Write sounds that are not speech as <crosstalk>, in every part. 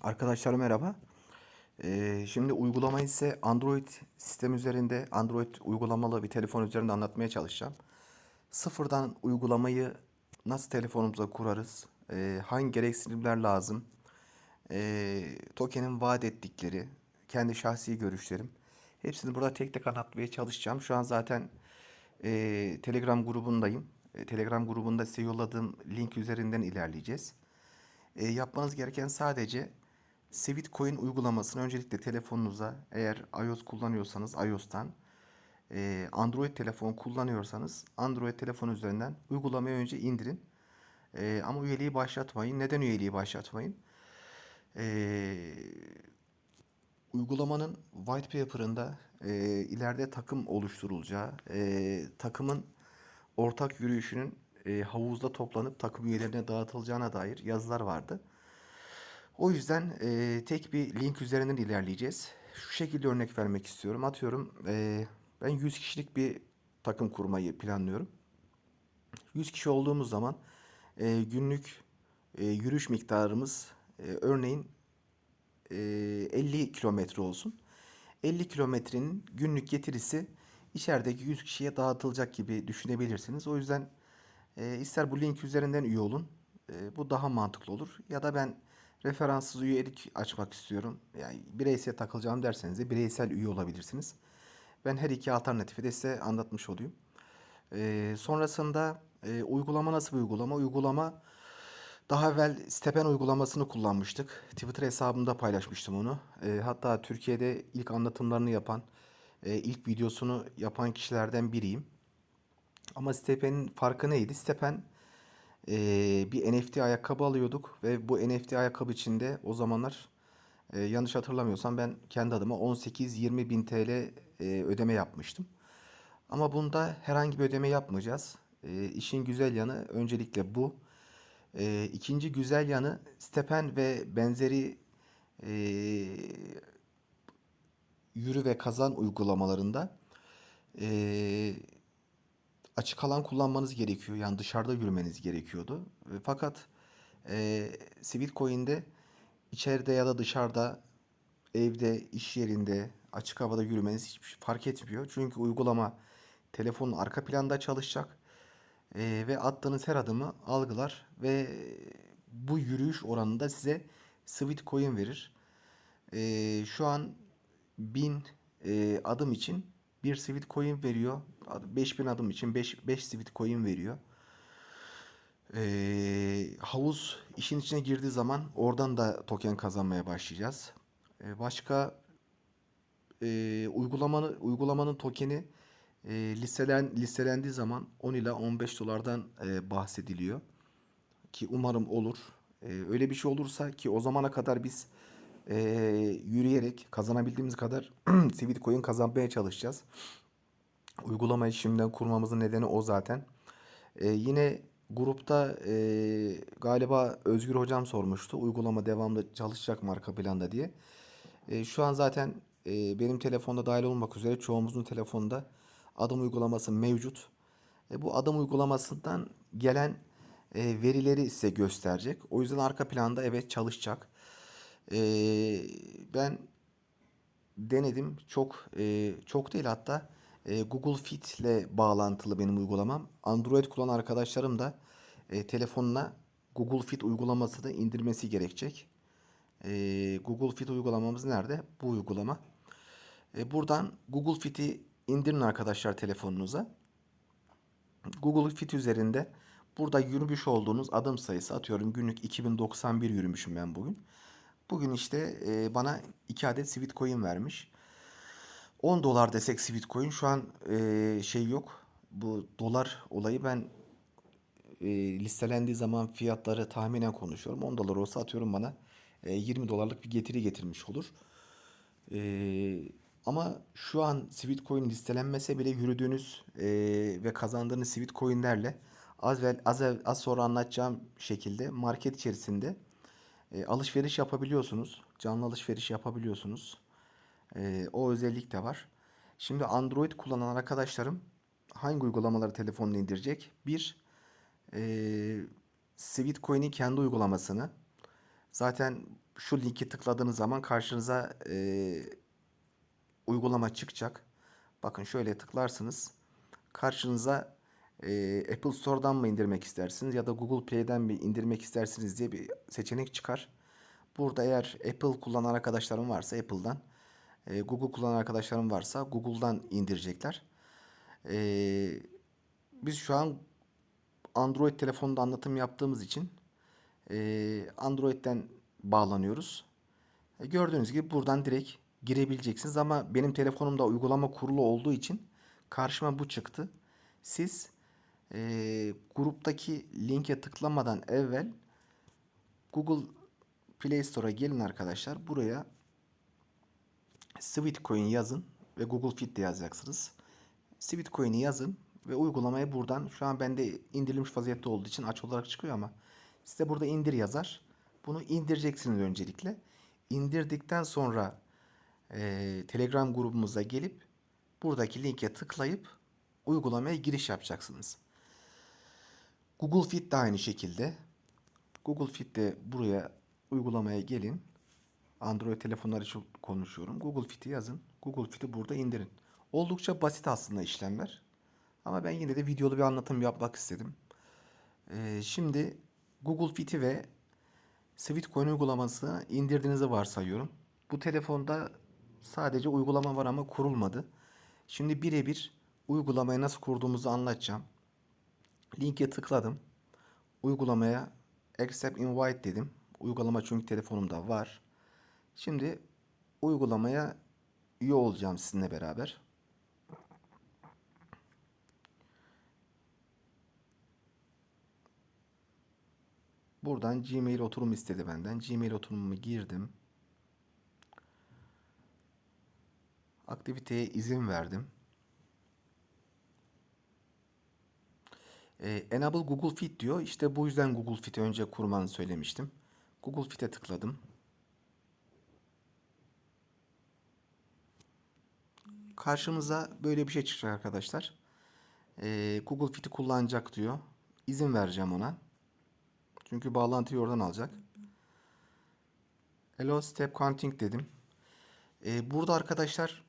Arkadaşlar merhaba. Ee, şimdi uygulamayı ise Android sistem üzerinde, Android uygulamalı bir telefon üzerinde anlatmaya çalışacağım. Sıfırdan uygulamayı nasıl telefonumuza kurarız, ee, hangi gereksinimler lazım, ee, token'in vaat ettikleri, kendi şahsi görüşlerim. Hepsini burada tek tek anlatmaya çalışacağım. Şu an zaten ee, Telegram grubundayım. Ee, Telegram grubunda size yolladığım link üzerinden ilerleyeceğiz. E, yapmanız gereken sadece Sweetcoin uygulamasını öncelikle telefonunuza eğer iOS kullanıyorsanız iOS'tan e, Android telefon kullanıyorsanız Android telefon üzerinden uygulamayı önce indirin. E, ama üyeliği başlatmayın. Neden üyeliği başlatmayın? E, uygulamanın white paper'ında e, ileride takım oluşturulacağı, e, takımın ortak yürüyüşünün e, havuzda toplanıp takım üyelerine dağıtılacağına dair yazılar vardı. O yüzden e, tek bir link üzerinden ilerleyeceğiz. Şu şekilde örnek vermek istiyorum. Atıyorum e, ben 100 kişilik bir takım kurmayı planlıyorum. 100 kişi olduğumuz zaman e, günlük e, yürüyüş miktarımız e, örneğin e, 50 kilometre olsun. 50 kilometrenin günlük getirisi içerideki 100 kişiye dağıtılacak gibi düşünebilirsiniz. O yüzden e, ister bu link üzerinden üye olun. E, bu daha mantıklı olur. Ya da ben referanssız üyelik açmak istiyorum. Yani bireysel takılacağım derseniz de bireysel üye olabilirsiniz. Ben her iki alternatifi de size anlatmış olayım. E, sonrasında e, uygulama nasıl bir uygulama? Uygulama daha evvel Stepen uygulamasını kullanmıştık. Twitter hesabımda paylaşmıştım onu. E, hatta Türkiye'de ilk anlatımlarını yapan, e, ilk videosunu yapan kişilerden biriyim. Ama Stepen'in farkı neydi? Stepen e, bir NFT ayakkabı alıyorduk ve bu NFT ayakkabı içinde o zamanlar e, yanlış hatırlamıyorsam ben kendi adıma 18-20 bin TL e, ödeme yapmıştım. Ama bunda herhangi bir ödeme yapmayacağız. E, işin güzel yanı öncelikle bu. E, ikinci güzel yanı Stepen ve benzeri e, yürü ve kazan uygulamalarında e, açık alan kullanmanız gerekiyor. Yani dışarıda yürümeniz gerekiyordu. E, Fakat e, Sweetcoin'de içeride ya da dışarıda, evde, iş yerinde, açık havada yürümeniz hiçbir şey fark etmiyor. Çünkü uygulama telefonun arka planda çalışacak E, ve attığınız her adımı algılar ve bu yürüyüş oranında size Sweetcoin verir. E, şu an 1000 e, adım için bir sweet coin veriyor. 5000 adım için 5 5 sweet coin veriyor. Ee, havuz işin içine girdiği zaman oradan da token kazanmaya başlayacağız. Ee, başka e, uygulamanın uygulamanın tokeni e, listelen listelendiği zaman 10 ila 15 dolardan e, bahsediliyor. Ki umarım olur. E, öyle bir şey olursa ki o zamana kadar biz e, yürüyerek kazanabildiğimiz kadar <clears throat> Sweet Coin kazanmaya çalışacağız. Uygulamayı şimdiden kurmamızın nedeni o zaten. E, yine grupta e, galiba Özgür Hocam sormuştu. Uygulama devamlı çalışacak mı arka planda diye. E, şu an zaten e, benim telefonda dahil olmak üzere çoğumuzun telefonda adım uygulaması mevcut. E, bu adım uygulamasından gelen e, verileri size gösterecek. O yüzden arka planda evet çalışacak. E, ben denedim. Çok e, çok değil hatta e, Google Fit ile bağlantılı benim uygulamam. Android kullanan arkadaşlarım da e, telefonuna Google Fit uygulamasını indirmesi gerekecek. E, Google Fit uygulamamız nerede? Bu uygulama. E, buradan Google Fit'i indirin arkadaşlar telefonunuza. Google Fit üzerinde burada yürümüş olduğunuz adım sayısı atıyorum günlük 2091 yürümüşüm ben bugün. Bugün işte e, bana 2 adet Sweet Coin vermiş. 10 dolar desek Sweet Coin şu an e, şey yok. Bu dolar olayı ben e, listelendiği zaman fiyatları tahminen konuşuyorum. 10 dolar olsa atıyorum bana e, 20 dolarlık bir getiri getirmiş olur. E, ama şu an Sweet Coin listelenmese bile yürüdüğünüz e, ve kazandığınız Sweet Coin'lerle az, ve, az, az sonra anlatacağım şekilde market içerisinde e, alışveriş yapabiliyorsunuz. Canlı alışveriş yapabiliyorsunuz. E, o özellik de var. Şimdi Android kullanan arkadaşlarım hangi uygulamaları telefonuna indirecek? Bir, e, Sweetcoin'in kendi uygulamasını. Zaten şu linki tıkladığınız zaman karşınıza e, uygulama çıkacak. Bakın şöyle tıklarsınız. Karşınıza e, Apple Store'dan mı indirmek istersiniz ya da Google Play'den mi indirmek istersiniz diye bir seçenek çıkar. Burada eğer Apple kullanan arkadaşlarım varsa Apple'dan, e, Google kullanan arkadaşlarım varsa Google'dan indirecekler. E, biz şu an Android telefonda anlatım yaptığımız için e, Android'den bağlanıyoruz. E, gördüğünüz gibi buradan direkt girebileceksiniz ama benim telefonumda uygulama kurulu olduğu için karşıma bu çıktı. Siz e, gruptaki linke tıklamadan evvel Google Play Store'a gelin arkadaşlar. Buraya Sweetcoin yazın ve Google Fit yazacaksınız. Sweetcoin'i yazın ve uygulamayı buradan şu an bende indirilmiş vaziyette olduğu için aç olarak çıkıyor ama size burada indir yazar. Bunu indireceksiniz öncelikle. İndirdikten sonra e, Telegram grubumuza gelip buradaki linke tıklayıp uygulamaya giriş yapacaksınız. Google Fit de aynı şekilde. Google Fit de buraya uygulamaya gelin. Android telefonlar için konuşuyorum. Google Fit'i yazın. Google Fit'i burada indirin. Oldukça basit aslında işlemler. Ama ben yine de videolu bir anlatım yapmak istedim. Ee, şimdi Google Fit'i ve Sweetcoin uygulamasını indirdiğinizi varsayıyorum. Bu telefonda sadece uygulama var ama kurulmadı. Şimdi birebir uygulamayı nasıl kurduğumuzu anlatacağım. Linke tıkladım. Uygulamaya Accept Invite dedim. Uygulama çünkü telefonumda var. Şimdi uygulamaya üye olacağım sizinle beraber. Buradan Gmail oturum istedi benden. Gmail oturumumu girdim. Aktiviteye izin verdim. Ee, Enable Google Fit diyor. İşte bu yüzden Google Fit'i önce kurmanı söylemiştim. Google Fit'e tıkladım. Karşımıza böyle bir şey çıkacak arkadaşlar. Ee, Google Fit'i kullanacak diyor. İzin vereceğim ona. Çünkü bağlantıyı oradan alacak. Hello Step Counting dedim. Ee, burada arkadaşlar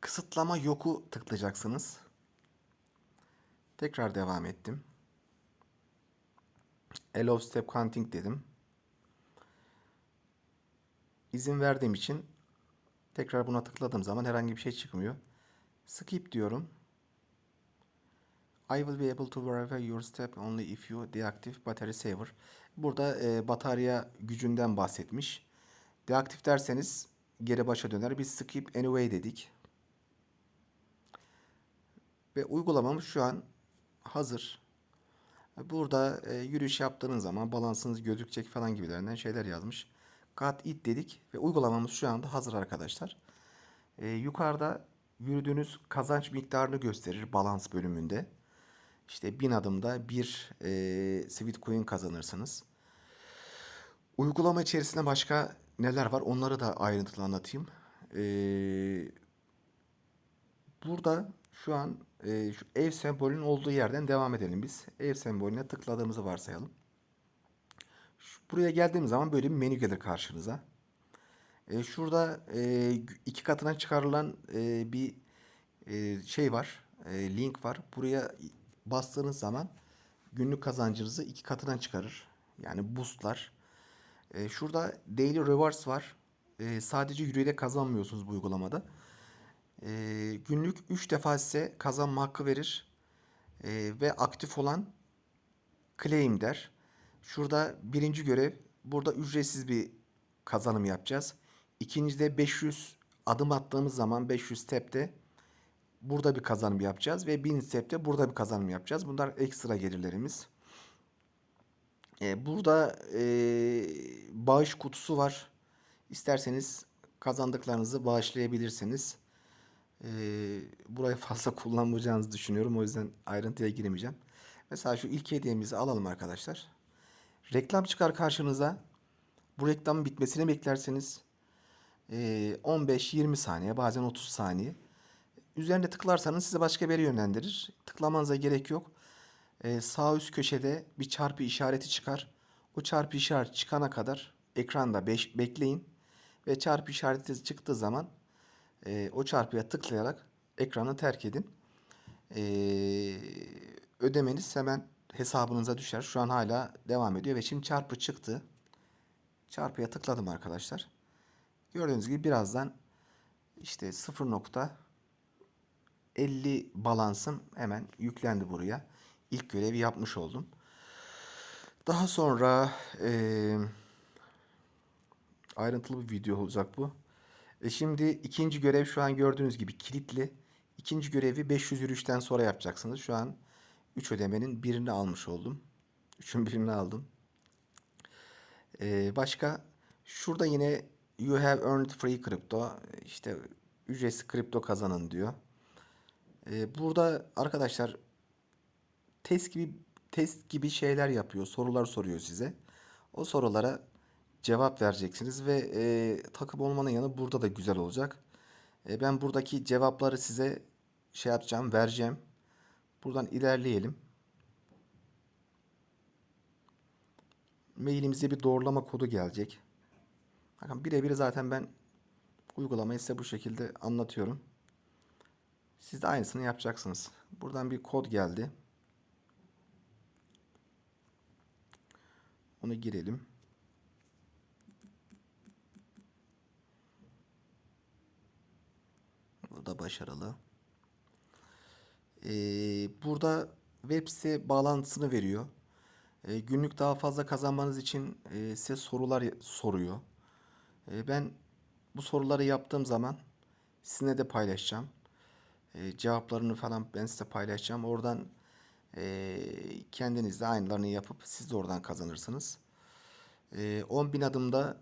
kısıtlama yoku tıklayacaksınız. Tekrar devam ettim. Allow Step Counting dedim. İzin verdiğim için tekrar buna tıkladığım zaman herhangi bir şey çıkmıyor. Skip diyorum. I will be able to verify your step only if you deactive battery saver. Burada e, batarya gücünden bahsetmiş. Deaktif derseniz geri başa döner. Biz skip anyway dedik. Ve uygulamamız şu an hazır. Burada e, yürüyüş yaptığınız zaman balansınız gözükecek falan gibilerinden şeyler yazmış. Got it dedik ve uygulamamız şu anda hazır arkadaşlar. E, yukarıda yürüdüğünüz kazanç miktarını gösterir balans bölümünde. İşte bin adımda bir e, Sweet Coin kazanırsınız. Uygulama içerisinde başka neler var onları da ayrıntılı anlatayım. E, burada şu an e, şu ev sembolünün olduğu yerden devam edelim biz. Ev sembolüne tıkladığımızı varsayalım. Şu, buraya geldiğimiz zaman böyle bir menü gelir karşınıza. E, şurada e, iki katına çıkarılan e, bir e, şey var. E, link var. Buraya bastığınız zaman günlük kazancınızı iki katına çıkarır. Yani boostlar. E, şurada daily rewards var. E, sadece yürüyerek kazanmıyorsunuz bu uygulamada. E, günlük 3 defa size kazanma hakkı verir. E, ve aktif olan claim der. Şurada birinci görev. Burada ücretsiz bir kazanım yapacağız. İkincide 500 adım attığımız zaman 500 step'te burada bir kazanım yapacağız ve 1000 step'te burada bir kazanım yapacağız. Bunlar ekstra gelirlerimiz. Ee, burada e, bağış kutusu var. İsterseniz kazandıklarınızı bağışlayabilirsiniz. Ee, burayı fazla <laughs> kullanmayacağınızı düşünüyorum. O yüzden ayrıntıya giremeyeceğim. Mesela şu ilk hediyemizi alalım arkadaşlar. Reklam çıkar karşınıza. Bu reklamın bitmesini beklerseniz 15-20 saniye bazen 30 saniye. Üzerine tıklarsanız size başka bir yere yönlendirir. Tıklamanıza gerek yok. Ee, sağ üst köşede bir çarpı işareti çıkar. O çarpı işareti çıkana kadar ekranda beş, bekleyin ve çarpı işareti çıktığı zaman e, o çarpıya tıklayarak ekranı terk edin. E, ödemeniz hemen hesabınıza düşer. Şu an hala devam ediyor ve şimdi çarpı çıktı. Çarpıya tıkladım arkadaşlar. Gördüğünüz gibi birazdan işte 0.50 balansım hemen yüklendi buraya. İlk görevi yapmış oldum. Daha sonra eee, ayrıntılı bir video olacak bu. E şimdi ikinci görev şu an gördüğünüz gibi kilitli. İkinci görevi 500 yürüyüşten sonra yapacaksınız. Şu an 3 ödemenin birini almış oldum. Üçün birini aldım. Ee, başka şurada yine you have earned free crypto işte ücretsiz kripto kazanın diyor. Ee, burada arkadaşlar test gibi test gibi şeyler yapıyor. Sorular soruyor size. O sorulara cevap vereceksiniz ve e, takım olmanın yanı burada da güzel olacak. E, ben buradaki cevapları size şey yapacağım, vereceğim. Buradan ilerleyelim. Mailimize bir doğrulama kodu gelecek. Bakın birebir zaten ben uygulamayı size bu şekilde anlatıyorum. Siz de aynısını yapacaksınız. Buradan bir kod geldi. Onu girelim. Bu da başarılı. Ee, burada web site bağlantısını veriyor. Ee, günlük daha fazla kazanmanız için e, size sorular soruyor. Ee, ben bu soruları yaptığım zaman sizinle de paylaşacağım. Ee, cevaplarını falan ben size paylaşacağım. Oradan e, kendiniz de aynılarını yapıp siz de oradan kazanırsınız. Ee, 10.000 adımda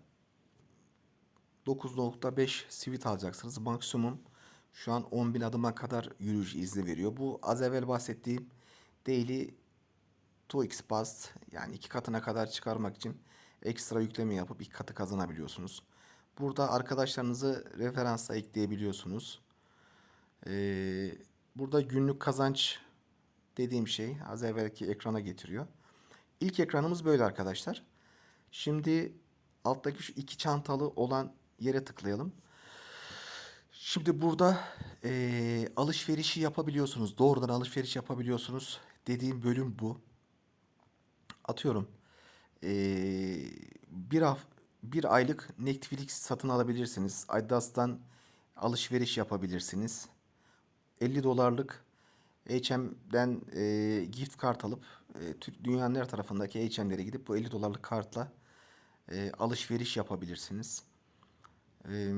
9.5 sivit alacaksınız. Maksimum şu an 10.000 adıma kadar yürüyüş izni veriyor. Bu az evvel bahsettiğim daily 2x bust yani iki katına kadar çıkarmak için ekstra yükleme yapıp iki katı kazanabiliyorsunuz. Burada arkadaşlarınızı referansa ekleyebiliyorsunuz. Ee, burada günlük kazanç dediğim şey az evvelki ekrana getiriyor. İlk ekranımız böyle arkadaşlar. Şimdi alttaki şu iki çantalı olan yere tıklayalım. Şimdi burada eee, alışverişi yapabiliyorsunuz. Doğrudan alışveriş yapabiliyorsunuz. Dediğim bölüm bu. Atıyorum. eee, bir haf bir aylık Netflix satın alabilirsiniz. Adidas'tan alışveriş yapabilirsiniz. 50 dolarlık H&M'den eee, gift kart alıp Türk dünyanın her tarafındaki H&M'lere gidip bu 50 dolarlık kartla eee, alışveriş yapabilirsiniz. Eee,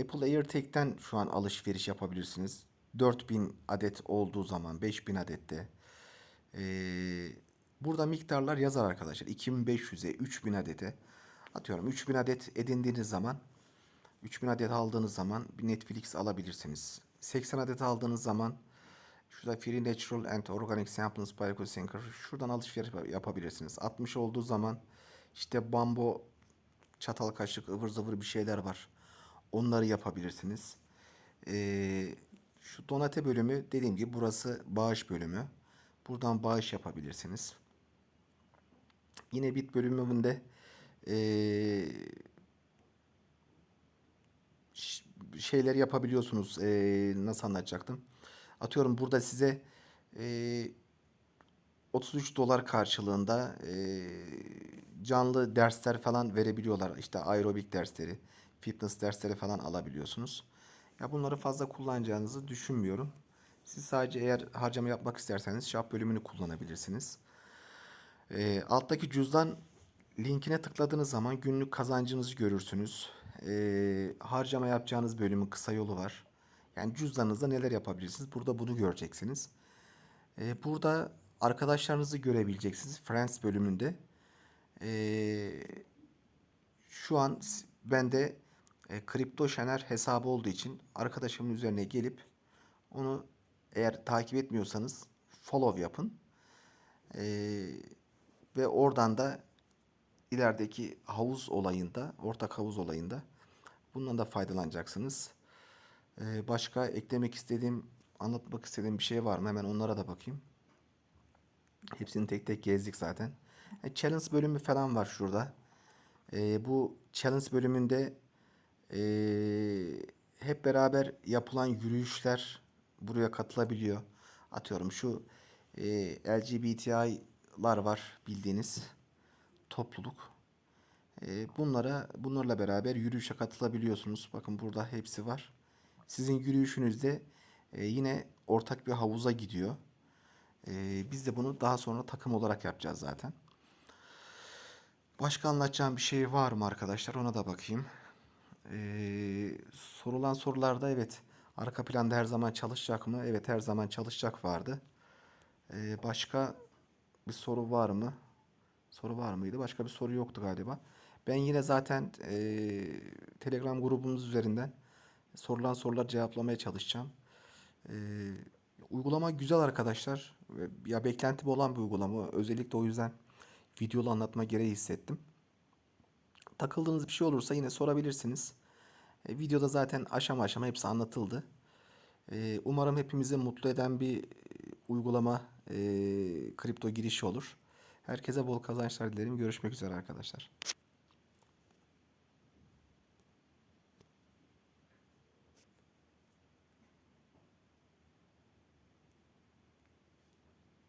Apple AirTag'ten şu an alışveriş yapabilirsiniz. 4000 adet olduğu zaman 5000 adette. Eee, burada miktarlar yazar arkadaşlar. 2500'e 3000 adete. Atıyorum 3000 adet edindiğiniz zaman 3000 adet aldığınız zaman bir Netflix alabilirsiniz. 80 adet aldığınız zaman şurada Free Natural and Organic Samples by Sinker şuradan alışveriş yap- yapabilirsiniz. 60 olduğu zaman işte bambu çatal kaşık ıvır zıvır bir şeyler var. Onları yapabilirsiniz. Ee, şu donate bölümü dediğim gibi burası bağış bölümü. Buradan bağış yapabilirsiniz. Yine bit bölümünde ee, şeyler yapabiliyorsunuz. Ee, nasıl anlatacaktım? Atıyorum burada size ee, 33 dolar karşılığında ee, canlı dersler falan verebiliyorlar. İşte aerobik dersleri, fitness dersleri falan alabiliyorsunuz. Ya bunları fazla kullanacağınızı düşünmüyorum. Siz sadece eğer harcama yapmak isterseniz shop bölümünü kullanabilirsiniz. Ee, alttaki cüzdan linkine tıkladığınız zaman günlük kazancınızı görürsünüz. Ee, harcama yapacağınız bölümün kısa yolu var. Yani cüzdanınızda neler yapabilirsiniz? Burada bunu göreceksiniz. Ee, burada arkadaşlarınızı görebileceksiniz. Friends bölümünde. Ee, şu an bende e, Kripto Şener hesabı olduğu için arkadaşımın üzerine gelip onu eğer takip etmiyorsanız follow yapın. Ee, ve oradan da ilerideki havuz olayında, ortak havuz olayında bundan da faydalanacaksınız. Ee, başka eklemek istediğim, anlatmak istediğim bir şey var mı? Hemen onlara da bakayım. Hepsini tek tek gezdik zaten. E, challenge bölümü falan var şurada. Ee, bu challenge bölümünde ee, hep beraber yapılan yürüyüşler buraya katılabiliyor. Atıyorum şu ee, LGBTİ'lar var bildiğiniz topluluk. Ee, bunlara bunlarla beraber yürüyüşe katılabiliyorsunuz. Bakın burada hepsi var. Sizin yürüyüşünüzde ee, yine ortak bir havuza gidiyor. Ee, biz de bunu daha sonra takım olarak yapacağız zaten. Başka anlatacağım bir şey var mı arkadaşlar? Ona da bakayım. Ee, sorulan sorularda evet arka planda her zaman çalışacak mı? Evet her zaman çalışacak vardı. Ee, başka bir soru var mı? Soru var mıydı? Başka bir soru yoktu galiba. Ben yine zaten ee, Telegram grubumuz üzerinden sorulan sorular cevaplamaya çalışacağım. Ee, uygulama güzel arkadaşlar. Ya beklentim olan bir uygulama. Özellikle o yüzden videolu anlatma gereği hissettim. Takıldığınız bir şey olursa yine sorabilirsiniz. E, videoda zaten aşama aşama hepsi anlatıldı. E, umarım hepimizi mutlu eden bir e, uygulama, e, kripto girişi olur. Herkese bol kazançlar dilerim. Görüşmek üzere arkadaşlar.